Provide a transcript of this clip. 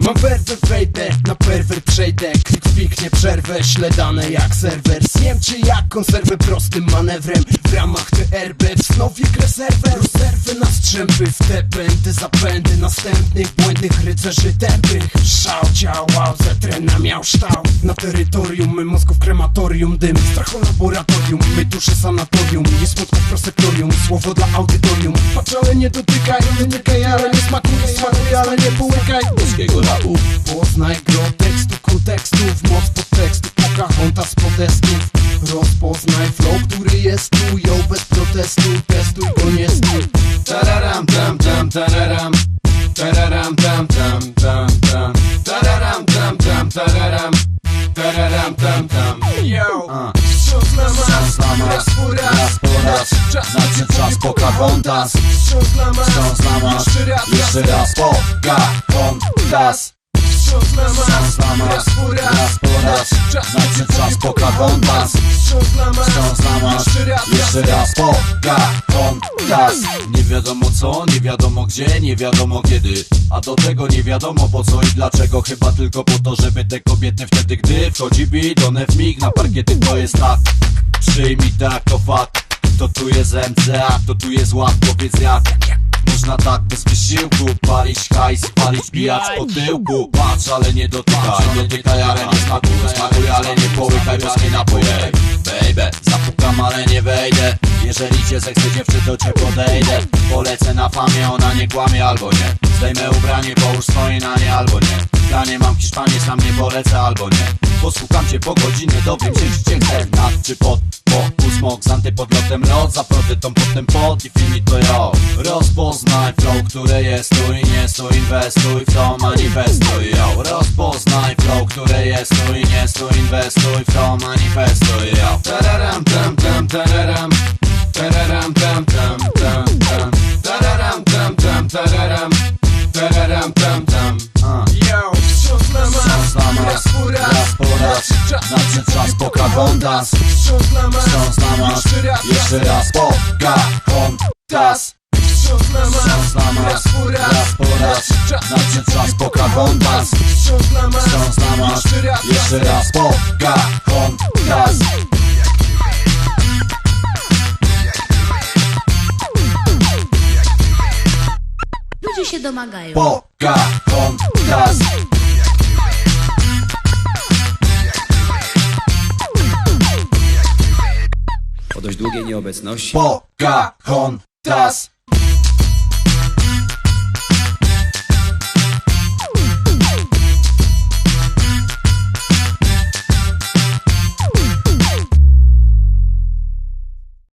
Mam werwę, wejdę, na perwer przejdę. Klik wpiknie przerwę, śledane jak serwer. Zjem czy jak konserwę prostym manewrem. W ramach TRB strzępy, w te pędy Zapędy następnych błędnych rycerzy tępych Szał działał, zetrena miał kształt Na terytorium, my mózgów krematorium Dym, strachu laboratorium, my dusze sanatorium. Nie smutków prosektorium, słowo dla audytorium. Patrz ale nie dotykaj, dotykaj ale nie smakuje Smakuje ale nie połykaj. Polskiego rapu Poznaj gro tekstu, kontekstów Moc podtekstu, Pocahontas protestów Rozpoznaj flow, który jest tu Ją bez protestu, testuj go nie tararam Tararam, tam, tam, tam, tam. Tararam, tam, tam, tararam Tararam, tam, tam. Yo! Wstrząs na mas, raz po raz. raz, Czas, Znaczy czas Pocahontas. Wstrząs na mas, Wstrząs na mas jeszcze raz, Jeszcze raz na mas, Wstrząs na mas raz po raz. Raz raz. Znaczy czas Pocahontas. Wstrząs na mas, Wstrząs na mas jeszcze raz, Jeszcze Pocahontas Nie wiadomo co, nie wiadomo gdzie, nie wiadomo kiedy. A do tego nie wiadomo po co i dlaczego. Chyba tylko po to, żeby te kobiety wtedy gdy Wchodzi beat, one w mig na parkiety to jest tak. Przyjmij tak to fakt. To tu jest MCA, to tu jest ład, powiedz jak? Można tak bez wysiłku Palić hajs, palić bijać po tyłku. Patrz, ale nie dotykaj. Dotykaj, ale nie smakuj Smakuj, ale nie połykaj Boskie napoje Baby, zapukam, ale nie wejdę Jeżeli cię zechce dziewczy, to cię podejdę. Polecę na famie, ona nie kłamie albo nie. Zdejmę ubranie, połóż swoje na nie albo nie. Ja nie mam Hiszpanii, sam nie polecę albo nie. Posłucham cię po godzinie, dowiem się, czy cię chcę. Nad czy pod, boku smok z antypodlotem lot Zaproty tą potem pod i finito yo Rozpoznaj flow, które jest tu i nie stu Inwestuj w to, manifestuj yo. Rozpoznaj flow, które jest tu i nie stu Inwestuj w to, manifestuj yo. Tararam, tararam Tararam, tam, tam uh. Yo, wstrząs na mas, raz po raz po raz Czas, Znaczy czas Pocahontas Wstrząs na mas, Wstrząs na mas jeszcze raz, raz Pocahontas Wstrząs na mas, raz po raz po raz Czas, wstrząs na mas, Wstrząs na mas jeszcze raz, Jeszcze się domagają. Pocahontas Po dość długiej nieobecności Pocahontas